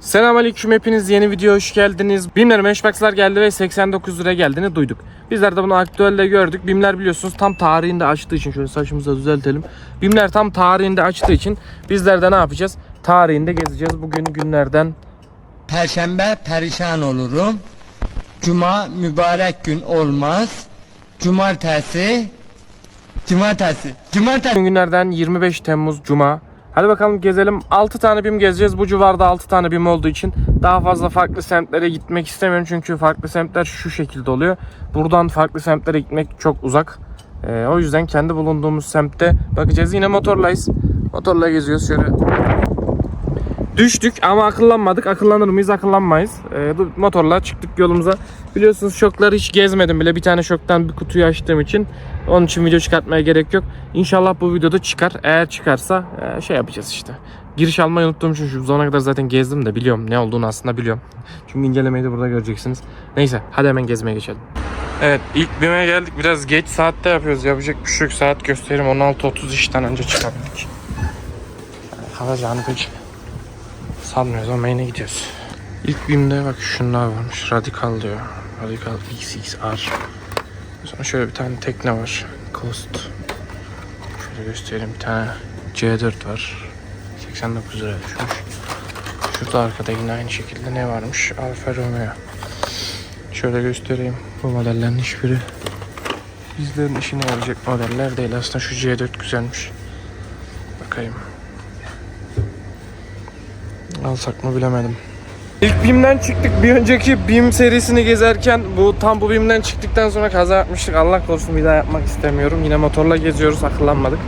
Selamünaleyküm hepiniz yeni video hoş geldiniz. Bimler Matchbox'lar geldi ve 89 lira geldiğini duyduk. Bizler de bunu aktüelde gördük. Bimler biliyorsunuz tam tarihinde açtığı için şöyle saçımızı da düzeltelim. Bimler tam tarihinde açtığı için bizler de ne yapacağız? Tarihinde gezeceğiz. Bugün günlerden Perşembe perişan olurum. Cuma mübarek gün olmaz. Cumartesi Cumartesi Cumartesi günlerden 25 Temmuz Cuma. Hadi bakalım gezelim. 6 tane BİM gezeceğiz. Bu civarda 6 tane BİM olduğu için daha fazla farklı semtlere gitmek istemiyorum. Çünkü farklı semtler şu şekilde oluyor. Buradan farklı semtlere gitmek çok uzak. Ee, o yüzden kendi bulunduğumuz semtte bakacağız. Yine motorlayız. Motorla geziyoruz şöyle. Düştük ama akıllanmadık. Akıllanır mıyız? Akıllanmayız. Bu motorla çıktık yolumuza. Biliyorsunuz şokları hiç gezmedim bile. Bir tane şoktan bir kutuyu açtığım için. Onun için video çıkartmaya gerek yok. İnşallah bu videoda çıkar. Eğer çıkarsa e, şey yapacağız işte. Giriş almayı unuttuğum için şu zamana kadar zaten gezdim de biliyorum. Ne olduğunu aslında biliyorum. Çünkü incelemeyi de burada göreceksiniz. Neyse hadi hemen gezmeye geçelim. Evet ilk BİM'e geldik. Biraz geç saatte yapıyoruz. Yapacak bir şey yok. Saat gösterim 16.30 işten önce çıkabildik. Hava canı pek sanmıyoruz ama yine gidiyoruz. İlk BİM'de bak şunlar varmış. Radikal diyor. Radikal XXR. Sonra şöyle bir tane tekne var. Coast. Şöyle göstereyim. Bir tane C4 var. 89 lira düşmüş. Şurada arkada yine aynı şekilde ne varmış? Alfa Romeo. Şöyle göstereyim. Bu modellerin hiçbiri bizlerin işine yarayacak modeller değil. Aslında şu C4 güzelmiş. Bakayım. Alsak mı bilemedim. İlk BİM'den çıktık. Bir önceki BİM serisini gezerken bu tam bu BİM'den çıktıktan sonra kaza yapmıştık. Allah korusun bir daha yapmak istemiyorum. Yine motorla geziyoruz. Akıllanmadık.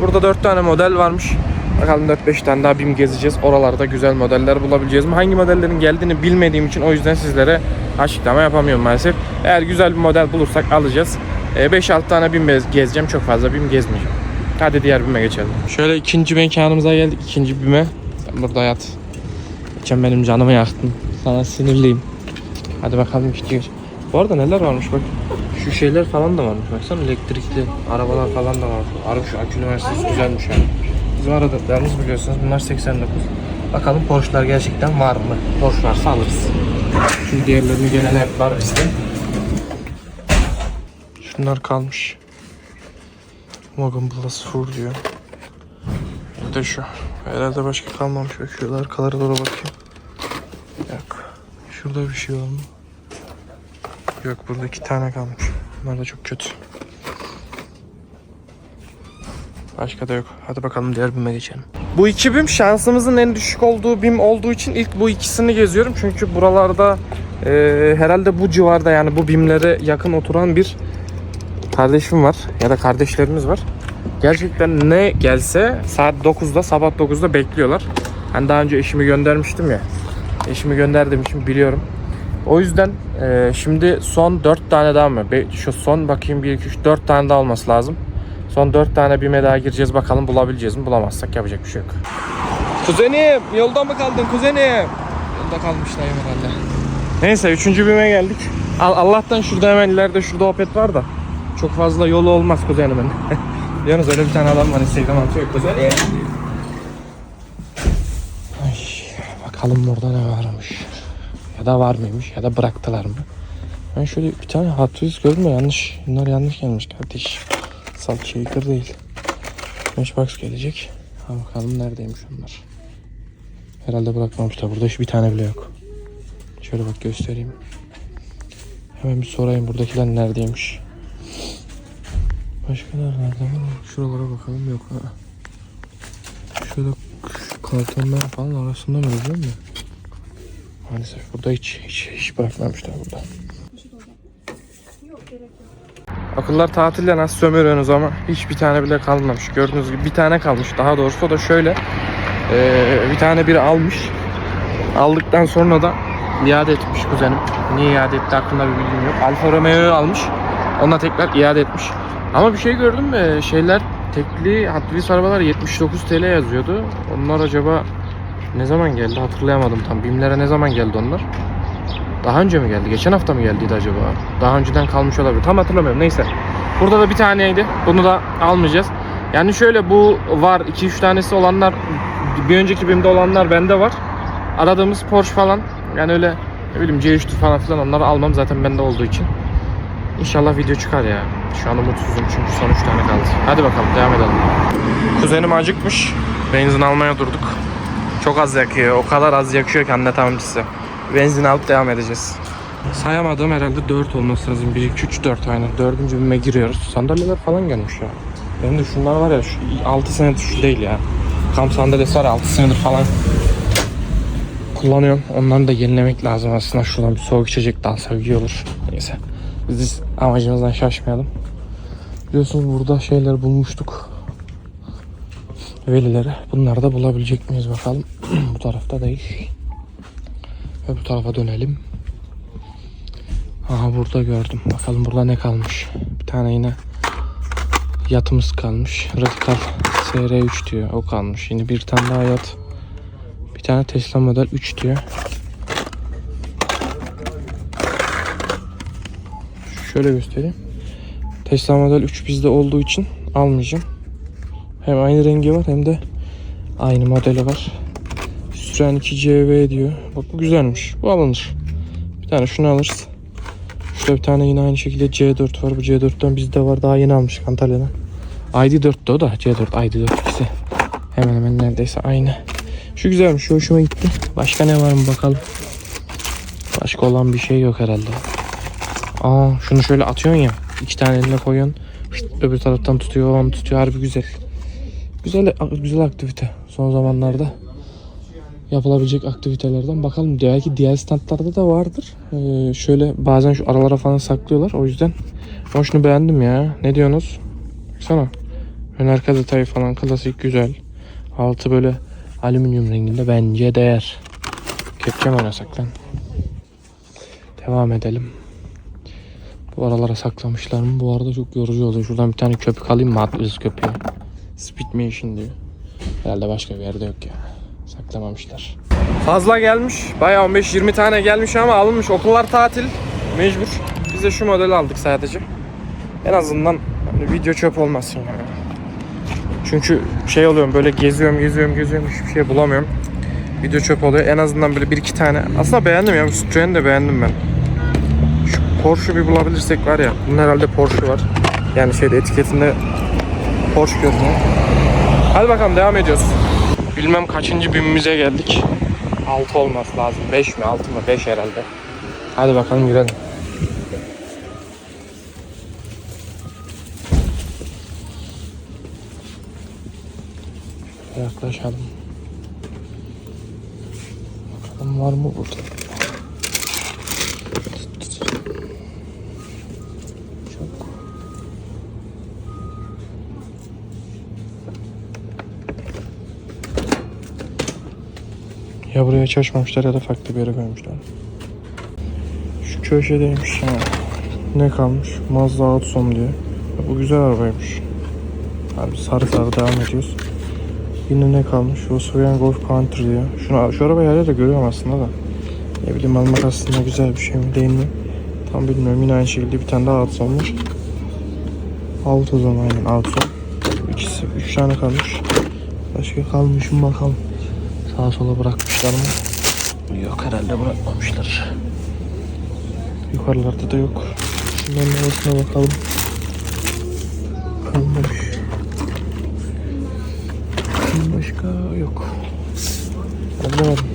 Burada 4 tane model varmış. Bakalım 4-5 tane daha BİM gezeceğiz. Oralarda güzel modeller bulabileceğiz mi? Hangi modellerin geldiğini bilmediğim için o yüzden sizlere açıklama yapamıyorum maalesef. Eğer güzel bir model bulursak alacağız. Ee, 5-6 tane BİM gez- gezeceğim. Çok fazla BİM gezmeyeceğim. Hadi diğer BİM'e geçelim. Şöyle ikinci mekanımıza geldik. İkinci BİM'e. Burada yat. Geçen benim canımı yaktın. Sana sinirliyim. Hadi bakalım gidiyor. Bu arada neler varmış bak. Şu şeyler falan da varmış. Baksana elektrikli arabalar falan da var. Araba şu Akü Üniversitesi güzelmiş yani. Bizim aradıklarımız biliyorsunuz bunlar 89. Bakalım Porsche'lar gerçekten var mı? Porsche varsa alırız. Çünkü diğerlerini gelen hep var bizde. Şunlar kalmış. Morgan Plus Full diyor. Bir de şu. Herhalde başka kalmamış. Şöyle arkalara doğru bakayım. Yok. Şurada bir şey var mı? Yok burada iki tane kalmış. Bunlar da çok kötü. Başka da yok. Hadi bakalım diğer BİM'e geçelim. Bu iki BİM şansımızın en düşük olduğu BİM olduğu için ilk bu ikisini geziyorum. Çünkü buralarda e, herhalde bu civarda yani bu BİM'lere yakın oturan bir kardeşim var. Ya da kardeşlerimiz var. Gerçekten ne gelse saat 9'da sabah 9'da bekliyorlar. Hani daha önce eşimi göndermiştim ya. Eşimi gönderdiğim için biliyorum. O yüzden e, şimdi son 4 tane daha mı? Be- Şu son bakayım 1 2 3 4 tane daha olması lazım. Son 4 tane BİM'e daha gireceğiz bakalım bulabileceğiz mi? Bulamazsak yapacak bir şey yok. Kuzenim yolda mı kaldın kuzenim? Yolda kalmış dayım herhalde. Neyse 3. BİM'e geldik. Al- Allah'tan şurada hemen ileride şurada Opet var da çok fazla yolu olmaz kuzenimin. Yalnız öyle bir tane adam var Instagram atıyor kuzenim. Ay, bakalım burada ne varmış. Ya da var mıymış ya da bıraktılar mı? Ben şöyle bir tane Hot gördüm de yanlış. Bunlar yanlış gelmiş kardeş. Salt shaker değil. Matchbox gelecek. Ha bakalım neredeymiş onlar. Herhalde bırakmamışlar. Burada hiç bir tane bile yok. Şöyle bak göstereyim. Hemen bir sorayım buradakiler neredeymiş. Başka nerede var? Şuralara bakalım yok ha. Şöyle kartonlar falan arasında mı biliyor musun? Maalesef burada hiç hiç hiç bırakmamışlar burada. Okullar tatilde nasıl sömürüyorsunuz ama hiçbir tane bile kalmamış. Gördüğünüz gibi bir tane kalmış. Daha doğrusu o da şöyle. eee, bir tane biri almış. Aldıktan sonra da iade etmiş kuzenim. Niye iade etti hakkında bir bilgim yok. Alfa Romeo'yu almış. Ona tekrar iade etmiş. Ama bir şey gördüm mü? Şeyler tekli Hot Wheels arabalar 79 TL yazıyordu. Onlar acaba ne zaman geldi hatırlayamadım tam. Bimlere ne zaman geldi onlar? Daha önce mi geldi? Geçen hafta mı geldiydi acaba? Daha önceden kalmış olabilir. Tam hatırlamıyorum. Neyse. Burada da bir taneydi. Bunu da almayacağız. Yani şöyle bu var. 2-3 tanesi olanlar bir önceki BİM'de olanlar bende var. aradığımız Porsche falan yani öyle ne bileyim C3 falan filan onları almam zaten bende olduğu için. İnşallah video çıkar ya. Şu an umutsuzum çünkü son 3 tane kaldı. Hadi bakalım devam edelim. Kuzenim acıkmış. Benzin almaya durduk. Çok az yakıyor. O kadar az yakıyor ki anlatamam size. Benzin alıp devam edeceğiz. Sayamadığım herhalde 4 olması lazım. 1, 2, 3, 4 aynen. Dördüncü bime giriyoruz. Sandalyeler falan gelmiş ya. Benim de şunlar var ya şu 6 senedir şu değil ya. Kamp sandalyesi var 6 senedir falan kullanıyorum. Onları da yenilemek lazım aslında. Şuradan bir soğuk içecek de alsak olur. Neyse. Biz amacımızdan şaşmayalım. Biliyorsunuz burada şeyler bulmuştuk. Velileri. Bunları da bulabilecek miyiz bakalım. bu tarafta değil. Ve bu tarafa dönelim. Aha burada gördüm. Bakalım burada ne kalmış. Bir tane yine yatımız kalmış. Radikal SR3 diyor. O kalmış. Yine bir tane daha yat. Bir tane Tesla Model 3 diyor. Şöyle göstereyim. Tesla Model 3 bizde olduğu için almayacağım. Hem aynı rengi var hem de aynı modeli var. Citroen 2 CV diyor. Bak bu güzelmiş. Bu alınır. Bir tane şunu alırız. Şurada bir tane yine aynı şekilde C4 var. Bu C4'ten bizde var. Daha yeni almıştık Antalya'dan. ID4'te o da C4 ID4 ikisi. Hemen hemen neredeyse aynı. Şu güzelmiş. Şu hoşuma gitti. Başka ne var mı bakalım. Başka olan bir şey yok herhalde. Aa şunu şöyle atıyorsun ya. iki tane eline koyuyorsun. Şşt, öbür taraftan tutuyor, onu tutuyor. Harbi güzel. Güzel güzel aktivite. Son zamanlarda yapılabilecek aktivitelerden bakalım. Belki diğer standlarda da vardır. Ee, şöyle bazen şu aralara falan saklıyorlar. O yüzden ama şunu beğendim ya. Ne diyorsunuz? Baksana. Ön arka detayı falan klasik güzel. Altı böyle alüminyum renginde bence değer. Kepçe mi oynasak lan? Devam edelim. Bu aralara saklamışlar mı? Bu arada çok yorucu oluyor. Şuradan bir tane köpük alayım mı? Atlas köpüğü. Speedmation diyor. Herhalde başka bir yerde yok ya. Saklamamışlar. Fazla gelmiş. Bayağı 15-20 tane gelmiş ama alınmış. Okullar tatil. Mecbur. Biz de şu modeli aldık sadece. En azından hani video çöp olmasın yani. Çünkü şey oluyorum böyle geziyorum geziyorum geziyorum hiçbir şey bulamıyorum. Video çöp oluyor. En azından böyle bir iki tane. Aslında beğendim ya. Bu de beğendim ben. Porsche bir bulabilirsek var ya. Bunun herhalde Porsche var. Yani şeyde etiketinde Porsche görünüyor. Hadi bakalım devam ediyoruz. Bilmem kaçıncı bimimize geldik. 6 olması lazım. 5 mi 6 mı? 5 herhalde. Hadi bakalım girelim. Yaklaşalım. Bakalım var mı burada? Ya buraya hiç açmamışlar ya da farklı bir yere koymuşlar. Şu köşedeymiş ya. Ne kalmış? Mazda Outsom diyor. Ya bu güzel arabaymış. Abi sarı sarı devam ediyoruz. Yine ne kalmış? Volkswagen Golf Country diyor. Şunu, şu arabayı her yerde görüyorum aslında da. Ne bileyim almak aslında güzel bir şey mi değil mi? Tam bilmiyorum. Yine aynı şekilde bir tane daha Outsom var. Zaman aynen Outsom. İkisi, üç tane kalmış. Başka kalmış mı bakalım. Sağa sola bırakmışlar mı? Yok herhalde bırakmamışlar. Yukarılarda da yok. Şunların arasına bakalım. Kalmamış. Başka yok. Anlamadım.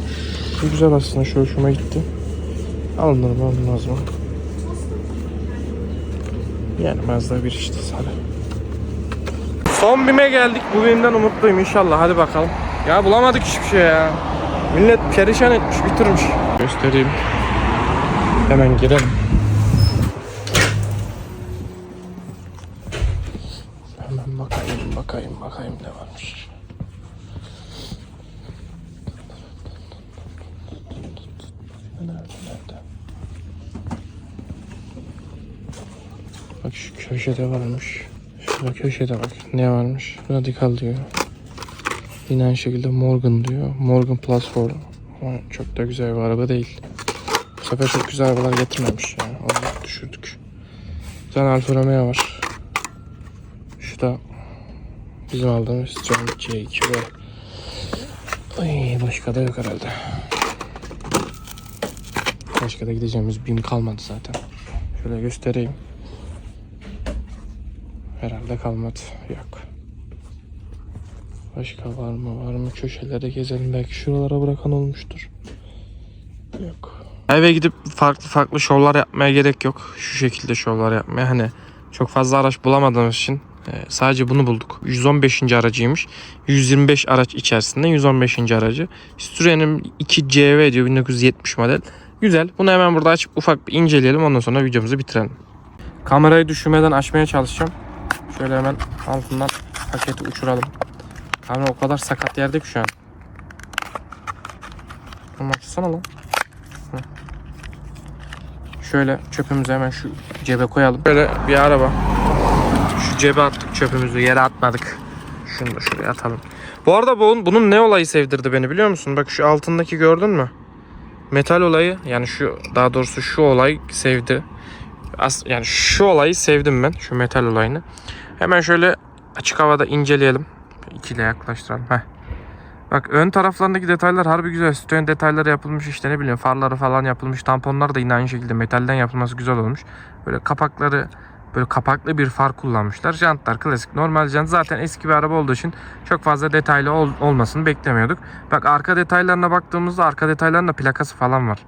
Şu güzel aslında şu hoşuma gitti. Alınır mı alınmaz mı? Yani Mazda bir işte sarı. Son bime geldik. Bu bimden umutluyum inşallah. Hadi bakalım. Ya bulamadık hiçbir şey ya. Millet perişan etmiş, bitirmiş. Göstereyim. Hemen girelim. Hemen bakayım, bakayım, bakayım ne varmış. Bak şu köşede varmış. Şurada köşede bak ne varmış. Radikal diyor. Yine aynı şekilde Morgan diyor. Morgan Plus 4. Ama çok da güzel bir araba değil. Bu sefer çok güzel arabalar getirmemiş yani. Onu düşürdük. Bir tane Alfa Romeo var. Şu da bizim aldığımız Citroen C2 var. Ay başka da yok herhalde. Başka da gideceğimiz BİM kalmadı zaten. Şöyle göstereyim. Herhalde kalmadı. Yok. Başka var mı? Var mı? Köşelere gezelim. Belki şuralara bırakan olmuştur. Yok. Eve gidip farklı farklı şovlar yapmaya gerek yok. Şu şekilde şovlar yapmaya. Hani çok fazla araç bulamadığımız için e, sadece bunu bulduk. 115. aracıymış. 125 araç içerisinde 115. aracı. Citroen'in 2 CV diyor 1970 model. Güzel. Bunu hemen burada açıp ufak bir inceleyelim. Ondan sonra videomuzu bitirelim. Kamerayı düşürmeden açmaya çalışacağım. Şöyle hemen altından paketi uçuralım. Kamera o kadar sakat yerde ki şu an. Oğlum açsana lan. Şöyle çöpümüzü hemen şu cebe koyalım. Şöyle bir araba. Şu cebe attık çöpümüzü yere atmadık. Şunu da şuraya atalım. Bu arada bunun, bunun ne olayı sevdirdi beni biliyor musun? Bak şu altındaki gördün mü? Metal olayı yani şu daha doğrusu şu olay sevdi. As, yani şu olayı sevdim ben. Şu metal olayını. Hemen şöyle açık havada inceleyelim. İkiyle yaklaştıralım. Heh. Bak ön taraflarındaki detaylar harbi güzel. Stön detayları yapılmış işte ne bileyim farları falan yapılmış. Tamponlar da yine aynı şekilde metalden yapılması güzel olmuş. Böyle kapakları böyle kapaklı bir far kullanmışlar. Jantlar klasik normal jant. Zaten eski bir araba olduğu için çok fazla detaylı ol- olmasını beklemiyorduk. Bak arka detaylarına baktığımızda arka detaylarında plakası falan var.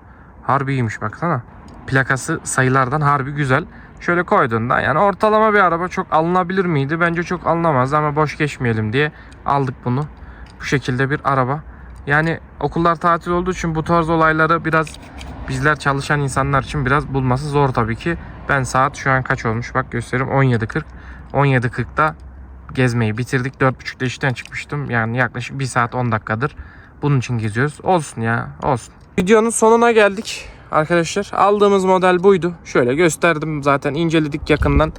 Harbi iyiymiş baksana. Plakası sayılardan harbi güzel. Şöyle koyduğunda yani ortalama bir araba çok alınabilir miydi? Bence çok alınamaz ama boş geçmeyelim diye aldık bunu. Bu şekilde bir araba. Yani okullar tatil olduğu için bu tarz olayları biraz bizler çalışan insanlar için biraz bulması zor tabii ki. Ben saat şu an kaç olmuş bak göstereyim 17.40. 17.40'da gezmeyi bitirdik. 4.30'da işten çıkmıştım. Yani yaklaşık 1 saat 10 dakikadır. Bunun için geziyoruz. Olsun ya olsun. Videonun sonuna geldik arkadaşlar. Aldığımız model buydu. Şöyle gösterdim zaten inceledik yakından.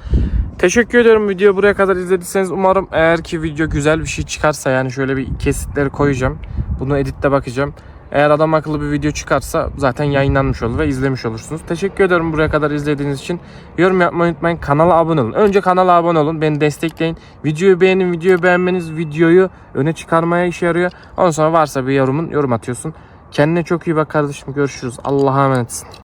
Teşekkür ediyorum video buraya kadar izlediyseniz umarım eğer ki video güzel bir şey çıkarsa yani şöyle bir kesitleri koyacağım. Bunu editte bakacağım. Eğer adam akıllı bir video çıkarsa zaten yayınlanmış olur ve izlemiş olursunuz. Teşekkür ederim buraya kadar izlediğiniz için. Yorum yapmayı unutmayın. Kanala abone olun. Önce kanala abone olun. Beni destekleyin. Videoyu beğenin. Videoyu beğenmeniz videoyu öne çıkarmaya işe yarıyor. Ondan sonra varsa bir yorumun yorum atıyorsun. Kendine çok iyi bak kardeşim. Görüşürüz. Allah'a emanetsin.